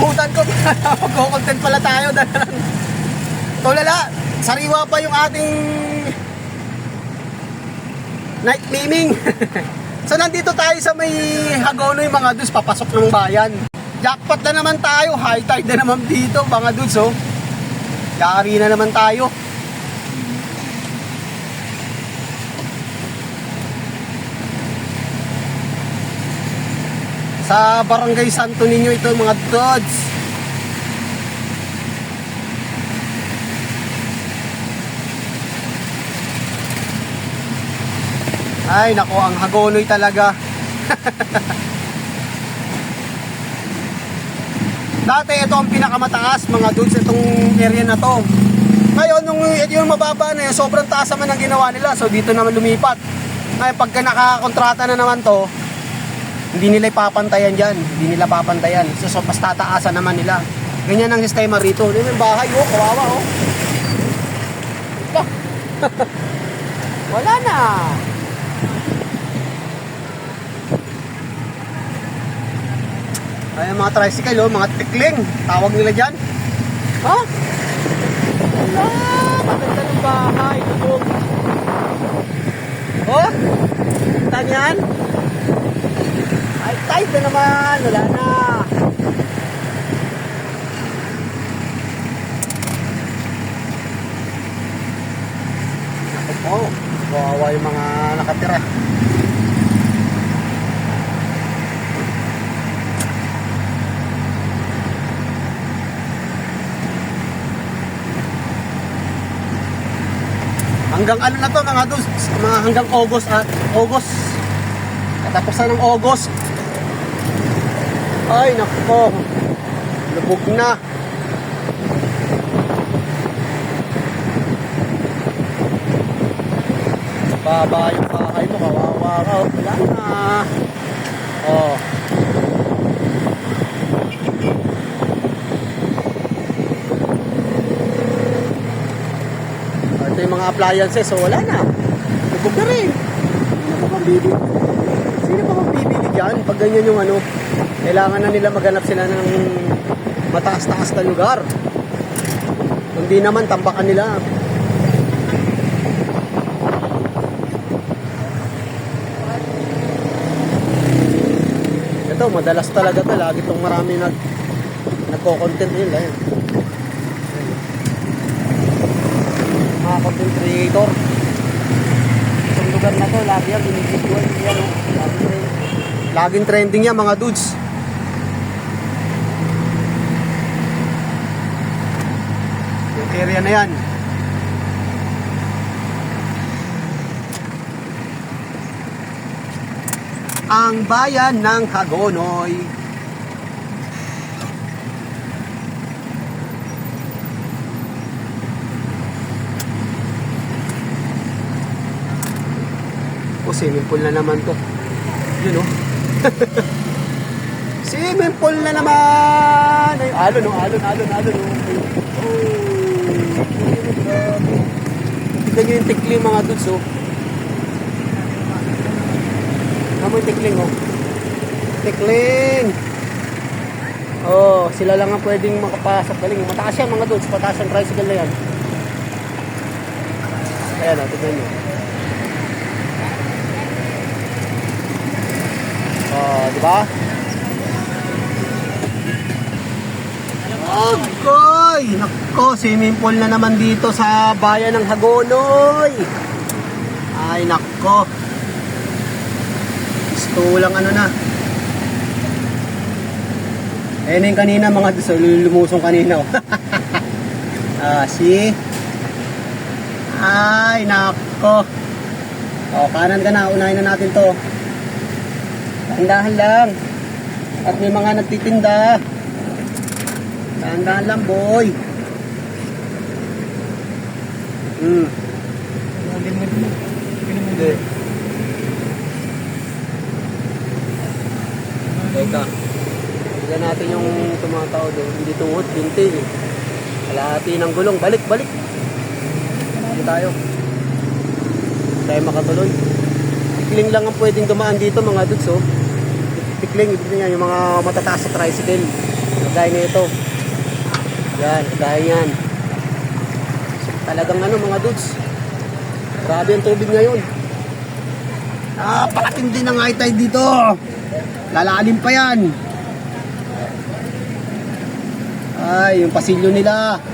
Nakalimutan ko. Mag-content pala tayo. Tulala, sariwa pa yung ating night miming. so nandito tayo sa may Hagonoy mga dudes, papasok ng bayan. Jackpot na naman tayo, high tide na naman dito mga dudes oh. Yari na naman tayo. Sa Barangay Santo Niño ito mga dudes. Ay, nako, ang hagonoy talaga. Dati ito ang pinakamataas mga dudes, itong area na to. Ngayon, nung yung mababa na yun, sobrang taas naman ang ginawa nila. So dito naman lumipat. Ngayon, pagka nakakontrata na naman to, hindi nila ipapantayan dyan. Hindi nila papantayan. So, so mas tataasan naman nila. Ganyan ang sistema rito. Yung bahay, oh, kawawa, oh. Wala na. Ay, mga tricycle, oh, mga tikling. Tawag nila dyan. Ha? Wala. Maganda ng bahay. Lubog. Oh, kita tight na naman. Wala na. Ako po. Kawawa yung mga nakatira. Hanggang ano na to mga dus, mga hanggang August at August. Katapusan ng August. Ay, nako. Lubog na. Baba yung bahay mo, kawawa ka. Wala na. Oh. Ito yung mga appliances, so wala na. Lubog na rin. Sino pa bang bibili? Sino pa bang bibili dyan? Pag ganyan yung ano, kailangan na nila maghanap sila ng mataas-taas na lugar. Hindi naman, tambakan nila. Ito, madalas talaga to. Lagi itong marami nag nagko-content nila. Yan. Mga content creator. Itong lugar na to, lagi yan, binibidyoan yan. Lagi Laging trending yan mga dudes. Yung area na yan. Ang bayan ng Hagonoy. O, swimming pool na naman to. Yun o. swimming pool na naman! Ay, alon o, alon, alon, alon. Oh, grabe. Tignan nyo yung tikling mga dudes o. Tama yung tikling o. Tikling! Oh, sila lang ang pwedeng makapasok. Galing, mataas yan mga dudes. Mataas ang tricycle na yan. Ayan o, tignan nyo. Oh, di ba? Agoy! Nako, swimming pool na naman dito sa bayan ng Hagonoy. Ay, nako. Gusto lang ano na. Eh, yung kanina mga gusto, lumusong kanina. oh. ah, see? Ay, nako. O, kanan ka na. Unahin na natin to. Dahan-dahan lang. At may mga nagtitinda. Dahan-dahan lang, boy. Hmm. Hindi. Teka. Tignan natin yung tumatao doon. Hindi tuhod, binti. Kalahati ng gulong. Balik, balik. Hindi tayo. Hindi tayo makatuloy. Tikling lang ang pwedeng dumaan dito mga dudes oh. Tikling, ibig niya yung mga matataas sa tricycle. Kagaya nito. Yan, kagaya yan. Talagang ano mga dudes. Grabe ang tubig ngayon. Napakatindi ng high tide dito. Lalalim pa yan. Ay, yung pasilyo nila.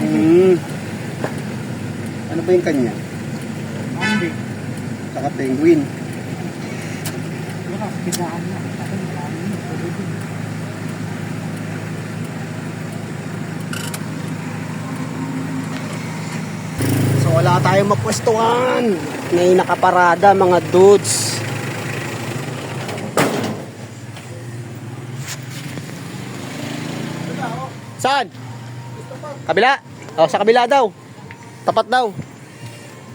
Hmm. Ano ba yung kanya? Hindi. Saka penguin. Wala, biglaan na. Ako marami na. Tuloy din. So wala tayong mapwestuhan. May nakaparada mga dudes. Saan? Kabila? Oh, sa kabila daw. Tapat daw.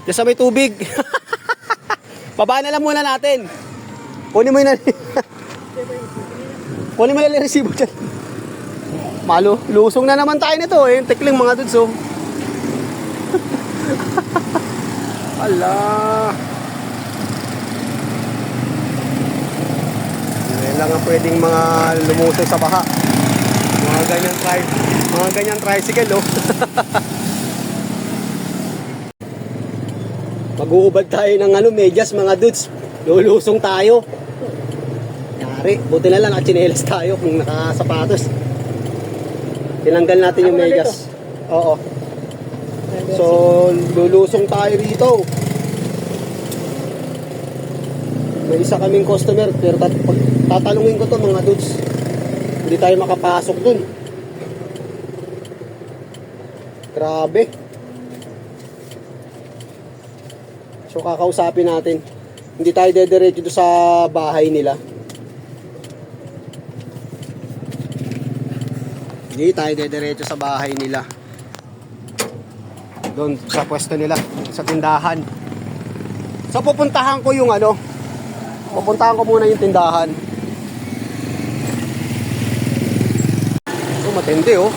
Diyan sa may tubig. Babaan na lang muna natin. Kunin mo yun. Kunin mo na yung resibo dyan. Malo, lusong na naman tayo nito eh. Tikling mga dudes oh. Ala. Ngayon lang ang pwedeng mga lumusong sa baha. Mga ganyan tri mga ganyan tricycle oh. Mag-uubad tayo ng ano, medyas mga dudes. Lulusong tayo. Yari, buti na lang nakachinelas tayo kung nakasapatos. Tinanggal natin yung medyas. Oo. So, lulusong tayo rito. May isa kaming customer, pero tat pag tatalungin ko to mga dudes. Hindi tayo makapasok dun. Grabe. So, kakausapin natin. Hindi tayo dediretso doon sa bahay nila. Hindi tayo dediretso sa bahay nila doon sa pwesto nila, sa tindahan. So pupuntahan ko yung ano, pupuntahan ko muna yung tindahan. So matindi oh.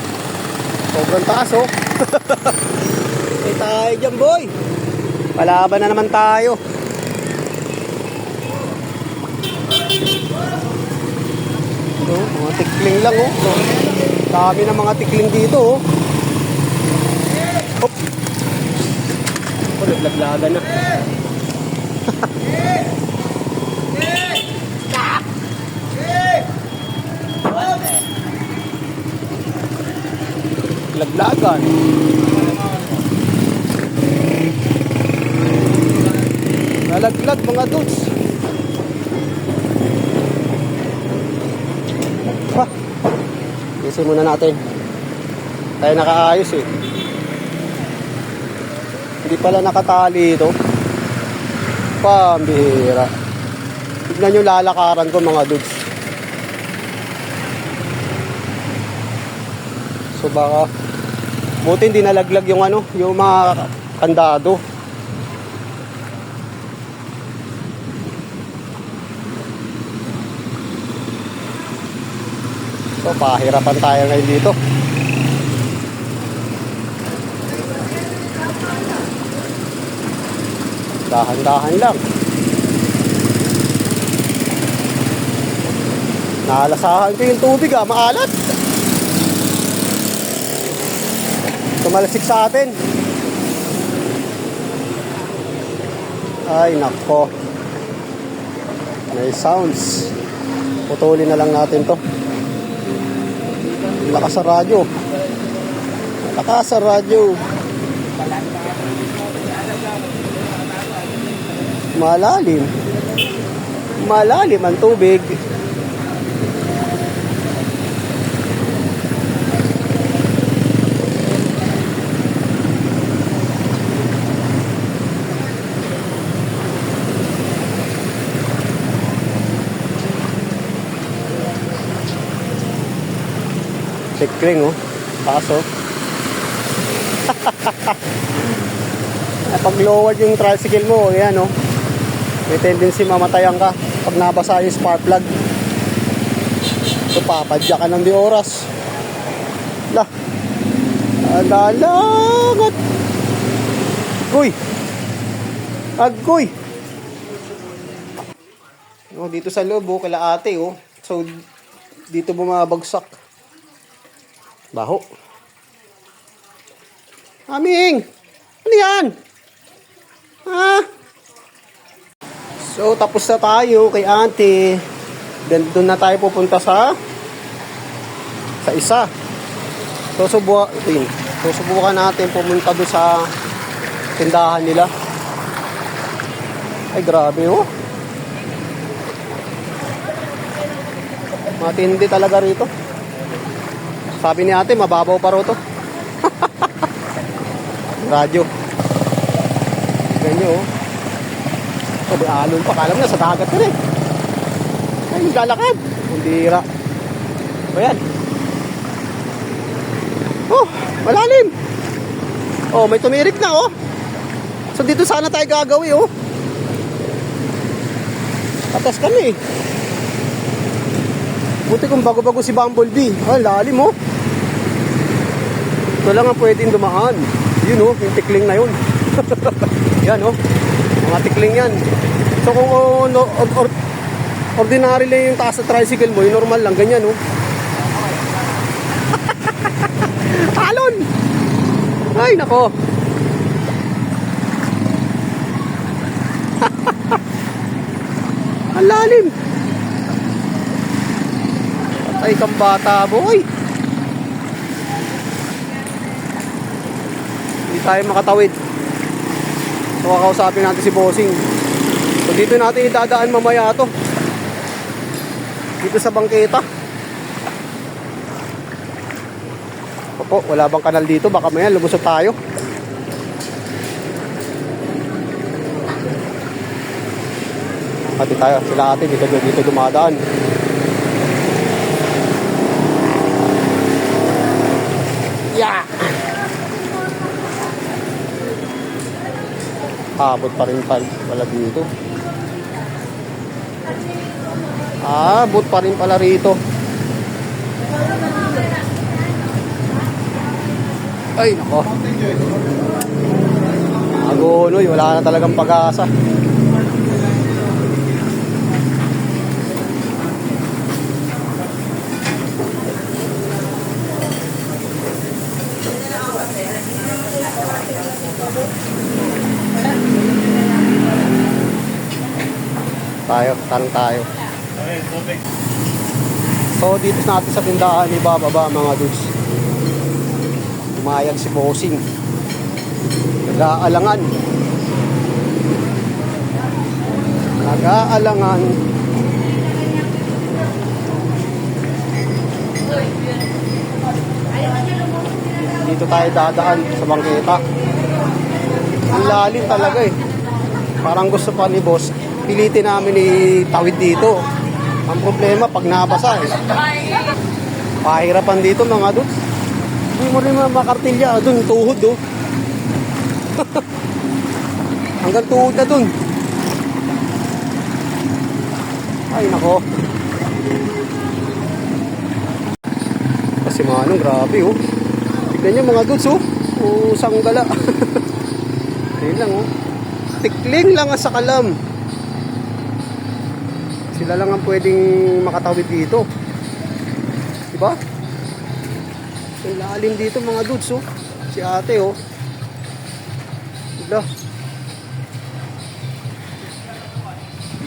Sobrang taas oh. Ay tayo dyan boy. Palaban na naman tayo. So, mga tikling lang oh. So, dami ng mga tikling dito oh. Hop. Oh, naglaglagan na. Laglagan. Muna natin. Tayo nakaayos eh. Hindi pala nakatali ito. Pambihira. Tignan yung lalakaran ko mga dudes. So baka buti hindi nalaglag yung ano, yung mga kandado. So pahirapan tayo ngayon dito. Dahan-dahan lang. Naalasahan ko yung tubig ah, maalat. Tumalasik sa atin. Ay, nako. May sounds. Putulin na lang natin to. Lakas sa radyo. Lakas sa radyo. Malalim. Malalim ang tubig. Tikling oh. Paso. Pag lowered yung tricycle mo, yan oh. May tendency mamatayan ka pag nabasa yung spark plug. So papadya ka ng di oras. Lah. Adalangat. Uy. Agoy. Oh, dito sa loob, oh, kala ate, oh. So, dito bumabagsak. Baho. Aming! Ano yan? Ha? So, tapos na tayo kay ate. Then, doon na tayo pupunta sa sa isa. So, subukan, ito yun. So, subukan natin pumunta doon sa tindahan nila. Ay, grabe, oh. Matindi talaga rito. Sabi ni ate, mababaw pa ro to. Radyo. Ganyan, oh. Sabi, alon pa. Kala mo na sa dagat ka rin. Ay, naglalakad. Bira. O yan. Oh, malalim. Oh, may tumirik na, oh. So, dito sana tayo gagawin, oh. Atas kami, eh. Buti kung bago-bago si Bumblebee. Ay, lalim, oh. Ito lang ang pwedeng dumaan. Yun, oh, yung tikling na yun. yan, oh. Mga tikling yan. So, kung oh, no, or, or, ordinary lang yung taas sa tricycle mo, yung normal lang, ganyan, oh. Talon! Ay, nako. Ang lalim. Ay, kang bata, boy. Tayo makatawid. So, kakausapin natin si Bossing. So, dito natin idadaan mamaya to. Dito sa bangketa. Opo, wala bang kanal dito? Baka maya lumusot tayo. Ate tayo, sila ate dito dito dumadaan. Abot pa rin pala, dito. Abot pa rin pala rito. Ay, nako. Agonoy, wala na talagang pag-asa. Tayo, tanong tayo. So, dito natin sa tindahan ni Bababa mga dudes. Umayag si Bossing. Nag-aalangan. Nag-aalangan. Dito tayo dadaan sa bangketa. Ang lalim talaga eh. Parang gusto pa ni boss, pilitin namin ni tawid dito. Ang problema pag nabasa eh. Pahirapan dito mga dudes. Hindi mo rin makartilya doon, tuhod oh. Hanggang tuhod na doon. Ay nako. Kasi mga anong grabe oh. Tignan nyo mga dudes oh. Oh, sanggala. Ayun lang oh. Tikling lang sa kalam. Sila lang ang pwedeng makatawid dito. Diba? Ang lalim dito mga dudes oh. Si ate oh. Diba?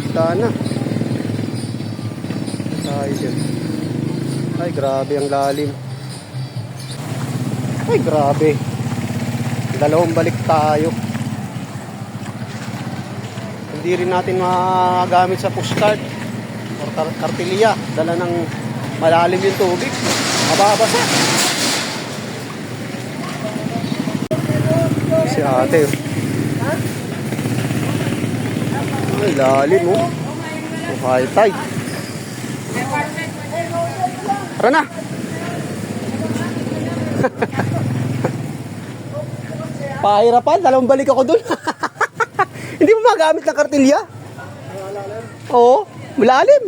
Kita na. Tayo dyan. Ay grabe ang lalim. Ay grabe. Dalawang balik tayo. Hindi rin natin magamit sa pushcart or kar- kartilya. Dala ng malalim yung tubig. Mababasa. Si ate. Ay, lalim oh. So, high tide. Tara na. Pahirapan, dalawang balik ako dun. Hindi mo magamit ng kartilya? Oo, malalim.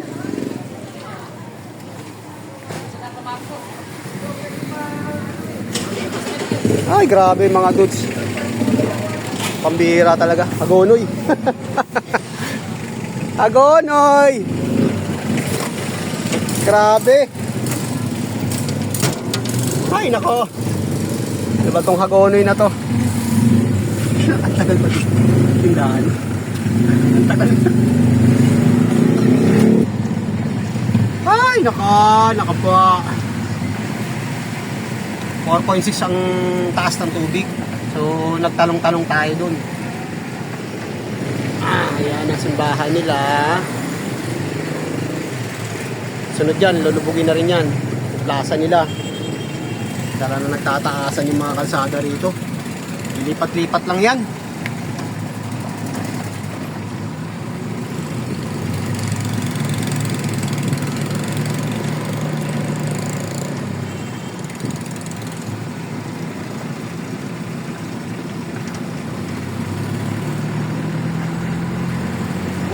Ay, grabe mga dudes. Pambihira talaga. Agonoy. Agonoy! Grabe! Ay, nako! Ano ba tong hagonoy na to? Ang tagal ito? Tindahan. Ang tagal. Ay, naka, naka pa. 4.6 ang taas ng tubig. So, nagtalong-talong tayo dun. Ah, ayan ang simbahan nila. Sunod yan, lulubugin na rin yan. Plaza nila. Tara na nagtataasan yung mga kalsada rito. Lipat-lipat lang yan.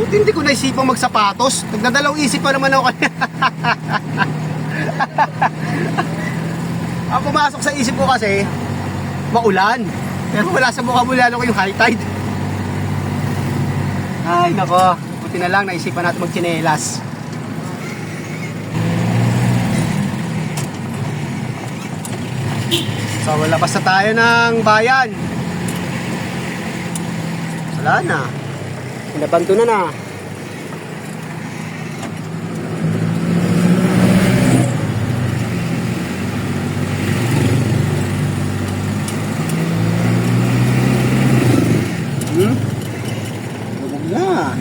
Hindi ko naisipang magsapatos. Nagdadalaw isip pa naman ako kanina. Ang pumasok sa isip ko kasi, maulan. Pero wala sa mukha mula ko yung high tide. Ay, nako. Buti na lang, naisipan natin magchinelas. So, labas na tayo ng bayan. Wala na. Pinabanto na na. Hmm? Lubog na.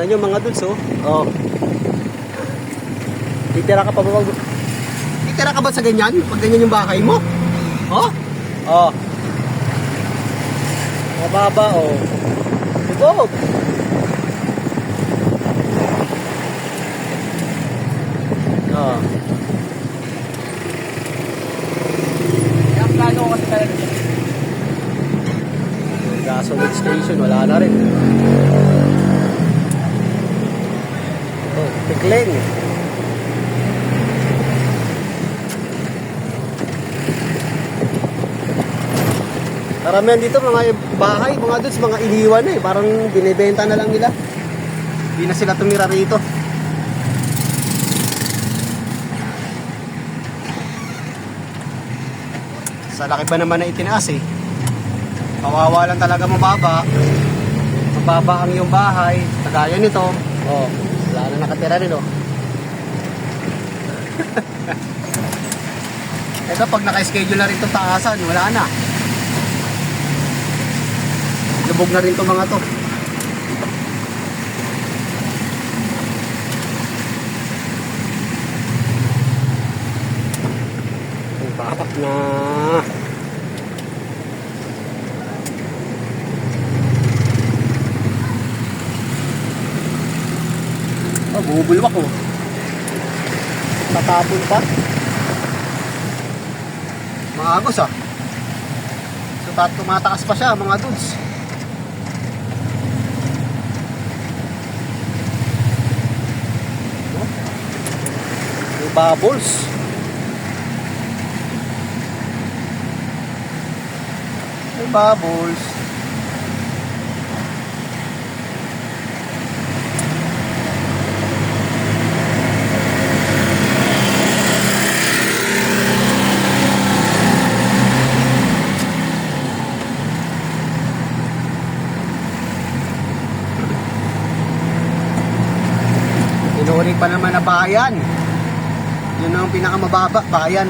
Tignan nyo mga dudes, oh. Oh. Titira ka pa ba? Titira ka ba sa ganyan? Pag ganyan yung bahay mo? Oh? Oh. Mababa, oh. Lubog. Oh. Ang plano ko kasi talaga. Gasoline station, wala na rin. Tikling. Karamihan dito mga bahay, mga dudes, mga iniwan eh. Parang binibenta na lang nila. Hindi na sila tumira rito. Sa laki ba naman na itinaas eh. Kawawa lang talaga mababa. Mababa ang iyong bahay. Kagaya nito. Oh, nakatira rin oh. Ito pag naka-schedule na rin itong taasan, wala na. Lubog na rin itong mga to. Ang bapak na. Bumubulwak oh. Tatapon pa. Mga ah. So tat tumataas pa siya mga dudes. Oh. May bubbles. May bubbles. Pa naman na bayan. Yun ang pinakamababa, bayan.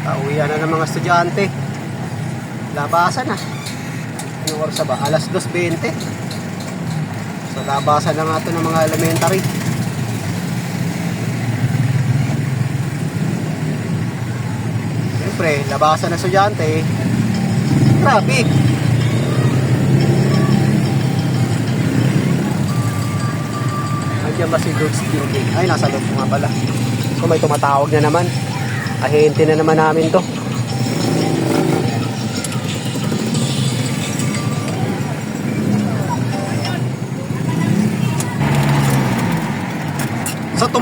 Pauwian na ng mga estudyante. Labasan na. Anong oras ba? Alas 2.20. Labasan na nga ito ng mga elementary. Siyempre, labasan ng estudyante. Traffic. Nandiyan ba si Lord Building? Ay, nasa loob nga pala. So may tumatawag na naman. Ahente na naman namin to.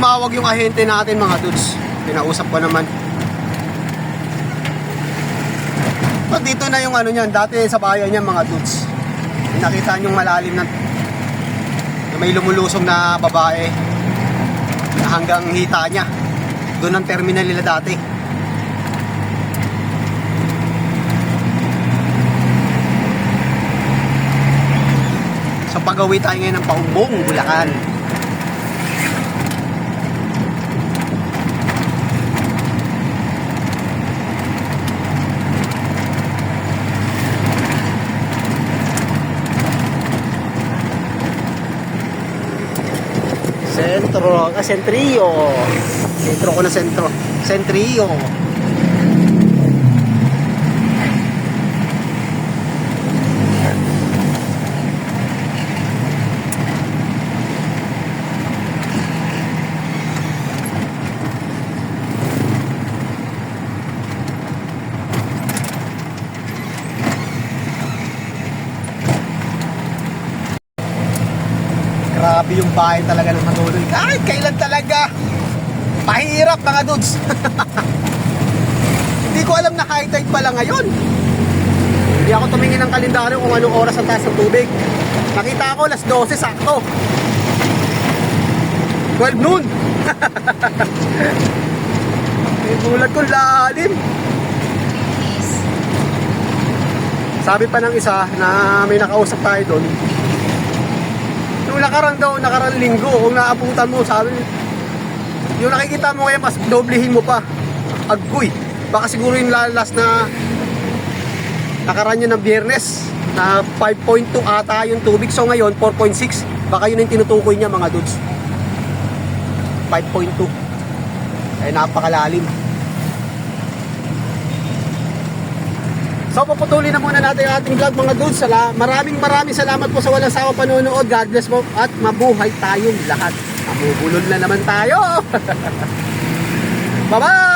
Tumawag yung ahente natin mga dudes. Pinausap ko naman. So dito na yung ano niyan, dati sa bayan niya mga dudes. Nakita yung malalim na na may lumulusong na babae na hanggang hita niya. Doon ang terminal nila dati. So pag-uwi tayo ngayon ng Paumbong, Bulacan. Sentro, ah, Sentrio. Sentro ko na sentro. Sentrio. Grabe yung bahay talaga ng matuloy. Kahit kailan talaga. Pahirap mga dudes. Hindi ko alam na high tide pala ngayon. Hindi ako tumingin ng kalendaryo kung anong oras ang taas ng tubig. Nakita ko, alas 12, sakto. 12 noon. May gulat ko, lalim. Sabi pa ng isa na may nakausap tayo doon, Nung nakarang daw, nakarang linggo, kung naabutan mo, sabi, yung nakikita mo ngayon, mas doblehin mo pa. Agoy. Baka siguro yung la- last na nakaraan yun ng biyernes, na 5.2 ata yung tubig. So ngayon, 4.6. Baka yun yung tinutukoy niya mga dudes. 5.2. Eh, napakalalim. So puputulin na muna natin ang ating vlog mga dudes. Sala, maraming maraming salamat po sa walang sawa panonood. God bless po at mabuhay tayong lahat. Mamubulol na naman tayo. Bye-bye!